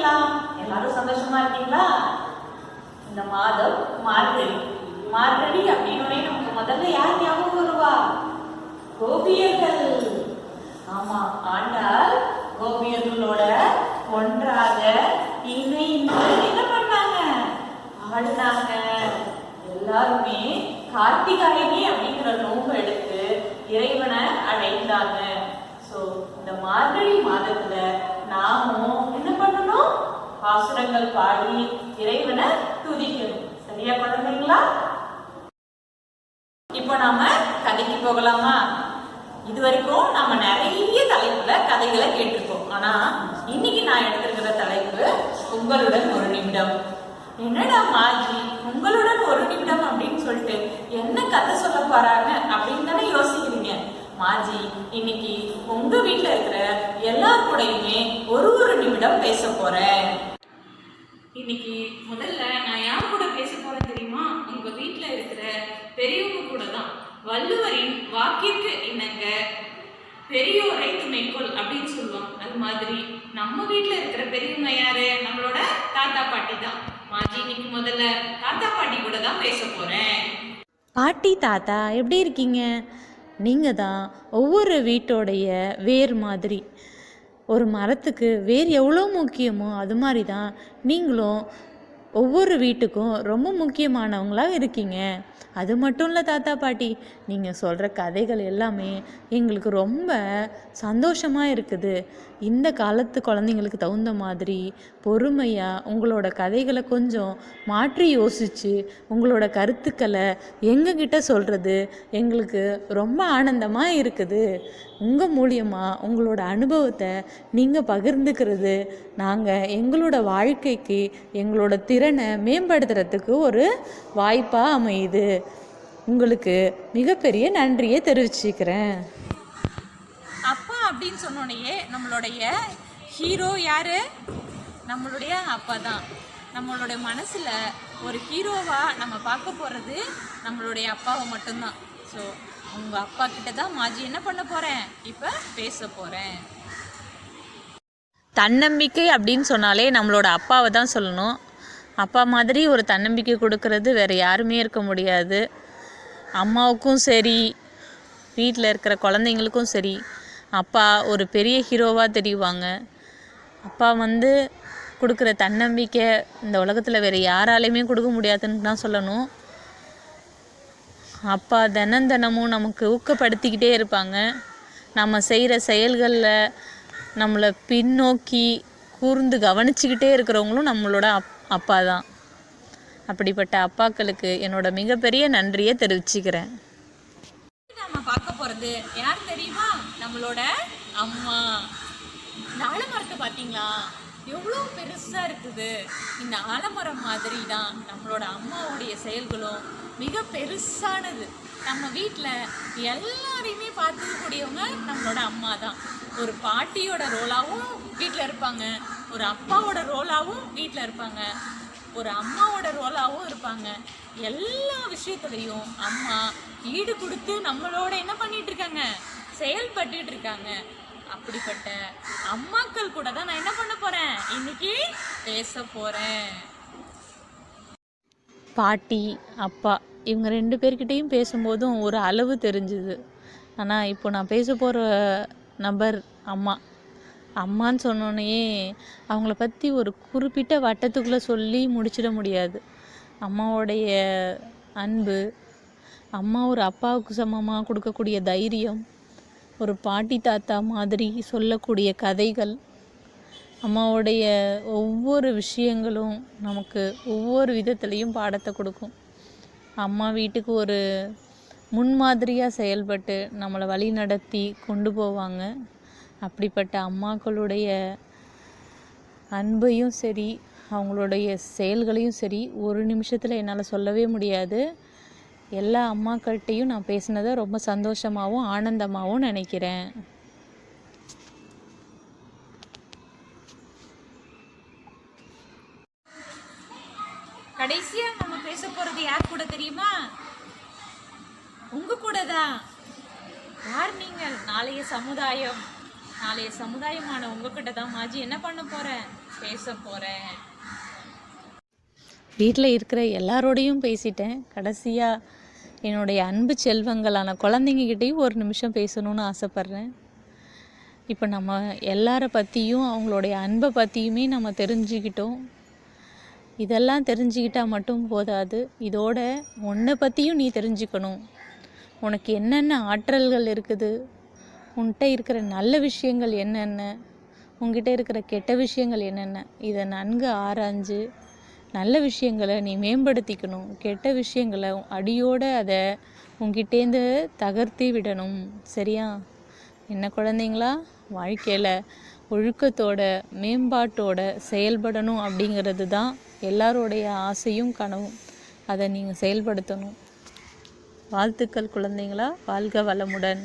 இருக்கீங்களா எல்லாரும் சந்தோஷமா இருக்கீங்களா? இந்த மாதம் மார்கழி. மார்கழி அப்படின்னு நமக்கு முதல்ல யார் ஞாபகம் வருவா? கோபியர்கள். ஆமா ஆண்டால் கோபியர்களோட ஒன்றாக இணைந்து என்ன பண்ணாங்க? ஆடினாங்க. எல்லாருமே கார்த்திகாயனி அப்படிங்கிற நோம்பு எடுத்து இறைவனை அடைந்தாங்க. சோ இந்த மார்கழி மாதத்துல பாசுரங்கள் பாடி இறைவனை துதிக்கணும் சரியா குழந்தைங்களா இப்போ நாம கதைக்கு போகலாமா? இது வரைக்கும் நாம நிறைய தலைப்புல கதைகளை கேட்டிருக்கோம். ஆனா இன்னைக்கு நான் எடுத்திருக்கிற தலைப்பு உங்களுடன் ஒரு நிமிடம். என்னடா மாஜி உங்களுடன் ஒரு நிமிடம் அப்படின்னு சொல்லிட்டு என்ன கதை சொல்ல போறாங்க அப்படின்னு தானே யோசிக்கிறீங்க. மாஜி இன்னைக்கு உங்க வீட்டுல இருக்கிற எல்லார் கூடயுமே ஒரு ஒரு நிமிடம் பேச போறேன். இன்னைக்கு முதல்ல நான் யார் கூட பேச போறேன் தெரியுமா? உங்க வீட்டுல இருக்கிற பெரியவங்க கூட தான். வள்ளுவரின் வாக்கிற்கு இணங்க பெரியோரை துணைக்கோள் அப்படின்னு சொல்லுவாங்க. அது மாதிரி நம்ம வீட்டுல இருக்கிற பெரியவங்க யாரு? நம்மளோட தாத்தா பாட்டி தான். மாஜி இன்னைக்கு முதல்ல தாத்தா பாட்டி கூட தான் பேச போறேன். பாட்டி தாத்தா எப்படி இருக்கீங்க? நீங்கள் தான் ஒவ்வொரு வீட்டோடைய வேர் மாதிரி. ஒரு மரத்துக்கு வேர் எவ்வளோ முக்கியமோ அது மாதிரி தான் நீங்களும் ஒவ்வொரு வீட்டுக்கும் ரொம்ப முக்கியமானவங்களாக இருக்கீங்க. அது மட்டும் இல்லை தாத்தா பாட்டி. நீங்கள் சொல்கிற கதைகள் எல்லாமே எங்களுக்கு ரொம்ப சந்தோஷமாக இருக்குது. இந்த காலத்து குழந்தைங்களுக்கு தகுந்த மாதிரி பொறுமையாக உங்களோட கதைகளை கொஞ்சம் மாற்றி யோசித்து உங்களோட கருத்துக்களை எங்ககிட்ட சொல்கிறது எங்களுக்கு ரொம்ப ஆனந்தமாக இருக்குது. உங்கள் மூலியமாக உங்களோட அனுபவத்தை நீங்கள் பகிர்ந்துக்கிறது நாங்கள் எங்களோட வாழ்க்கைக்கு எங்களோட திறனை மேம்படுத்துறதுக்கு ஒரு வாய்ப்பாக அமையுது. உங்களுக்கு மிகப்பெரிய நன்றியை தெரிவிச்சுக்கிறேன். அப்பா அப்படின்னு சொன்னோடனே நம்மளுடைய ஹீரோ யாரு? நம்மளுடைய அப்பா தான் நம்மளுடைய மனசுல ஒரு ஹீரோவா நம்ம பார்க்க போறது நம்மளுடைய அப்பாவை மட்டும்தான். ஸோ உங்க அப்பா கிட்ட தான் மாஜி என்ன பண்ண போறேன்? இப்போ பேச போறேன். தன்னம்பிக்கை அப்படின்னு சொன்னாலே நம்மளோட அப்பாவை தான் சொல்லணும். அப்பா மாதிரி ஒரு தன்னம்பிக்கை கொடுக்கறது வேறு யாருமே இருக்க முடியாது. அம்மாவுக்கும் சரி வீட்டில் இருக்கிற குழந்தைங்களுக்கும் சரி அப்பா ஒரு பெரிய ஹீரோவாக தெரிவாங்க. அப்பா வந்து கொடுக்குற தன்னம்பிக்கை இந்த உலகத்தில் வேறு யாராலையுமே கொடுக்க முடியாதுன்னு தான் சொல்லணும். அப்பா தினம் தினமும் நமக்கு ஊக்கப்படுத்திக்கிட்டே இருப்பாங்க. நம்ம செய்கிற செயல்களில் நம்மளை பின்னோக்கி கூர்ந்து கவனிச்சுக்கிட்டே இருக்கிறவங்களும் நம்மளோட அப் அப்பா தான். அப்படிப்பட்ட அப்பாக்களுக்கு என்னோட மிகப்பெரிய நன்றியை தெரிவிச்சுக்கிறேன். நம்ம பார்க்க போகிறது யார் தெரியுமா? நம்மளோட அம்மா. இந்த ஆலமரத்தை பார்த்தீங்களா? எவ்வளோ பெருசாக இருக்குது. இந்த ஆலமரம் மாதிரி தான் நம்மளோட அம்மாவுடைய செயல்களும் மிக பெருசானது. நம்ம வீட்டில் எல்லாரையுமே பார்த்துக்கக்கூடியவங்க நம்மளோட அம்மா தான் ஒரு பாட்டியோட ரோலாகவும் வீட்டில் இருப்பாங்க. ஒரு அப்பாவோட ரோலாகவும் வீட்டில் இருப்பாங்க. ஒரு அம்மாவோட ரோலாகவும் இருப்பாங்க. எல்லா விஷயத்துலையும் அம்மா ஈடு கொடுத்து நம்மளோட என்ன பண்ணிட்டு இருக்காங்க? செயல்பட்டுட்டு இருக்காங்க. அப்படிப்பட்ட அம்மாக்கள் கூட தான் நான் என்ன பண்ண போறேன்? இன்னைக்கு பேச போறேன். பாட்டி அப்பா இவங்க ரெண்டு பேர்கிட்டையும் பேசும்போதும் ஒரு அளவு தெரிஞ்சுது. ஆனால் இப்போ நான் பேச போகிற நபர் அம்மா. அம்மான்னு சொன்னோன்னே அவங்கள பற்றி ஒரு குறிப்பிட்ட வட்டத்துக்குள்ளே சொல்லி முடிச்சிட முடியாது. அம்மாவோடைய அன்பு அம்மா ஒரு அப்பாவுக்கு சமமாக கொடுக்கக்கூடிய தைரியம் ஒரு பாட்டி தாத்தா மாதிரி சொல்லக்கூடிய கதைகள் அம்மாவுடைய ஒவ்வொரு விஷயங்களும் நமக்கு ஒவ்வொரு விதத்துலேயும் பாடத்தை கொடுக்கும். அம்மா வீட்டுக்கு ஒரு முன்மாதிரியாக செயல்பட்டு நம்மளை வழி நடத்தி கொண்டு போவாங்க. அப்படிப்பட்ட அம்மாக்களுடைய அன்பையும் சரி அவங்களுடைய செயல்களையும் சரி ஒரு நிமிஷத்தில் என்னால் சொல்லவே முடியாது. எல்லா அம்மாக்கள்கிட்டையும் நான் பேசினதை ரொம்ப சந்தோஷமாகவும் ஆனந்தமாகவும் நினைக்கிறேன். கடைசியா நம்ம பேச போறது யார் கூட தெரியுமா? உங்க கூட தான் யார் நீங்கள்? நாளைய சமுதாயம். நாளைய சமுதாயமான உங்ககிட்ட தான் மாஜி என்ன பண்ண போகிறேன் பேச போகிறேன் வீட்டில் இருக்கிற எல்லாரோடையும் பேசிட்டேன். கடைசியாக என்னுடைய அன்பு செல்வங்களான குழந்தைங்ககிட்டயும் ஒரு நிமிஷம் பேசணும்னு ஆசைப்பட்றேன். இப்போ நம்ம எல்லார பற்றியும் அவங்களுடைய அன்பை பற்றியுமே நம்ம தெரிஞ்சுக்கிட்டோம். இதெல்லாம் தெரிஞ்சுக்கிட்டால் மட்டும் போதாது. இதோட உன்னை பற்றியும் நீ தெரிஞ்சுக்கணும். உனக்கு என்னென்ன ஆற்றல்கள் இருக்குது? உன்கிட்ட இருக்கிற நல்ல விஷயங்கள் என்னென்ன? உங்ககிட்ட இருக்கிற கெட்ட விஷயங்கள் என்னென்ன? இதை நன்கு ஆராய்ஞ்சு நல்ல விஷயங்களை நீ மேம்படுத்திக்கணும். கெட்ட விஷயங்களை அடியோடு அதை உன்கிட்டேருந்து தகர்த்தி விடணும். சரியா? என்ன குழந்தைங்களா? வாழ்க்கையில் ஒழுக்கத்தோட மேம்பாட்டோட செயல்படணும் அப்படிங்கிறது தான் எல்லாரோடைய ஆசையும் கனவும். அதை நீங்கள் செயல்படுத்தணும். வாழ்த்துக்கள் குழந்தைங்களா. வாழ்க வளமுடன்.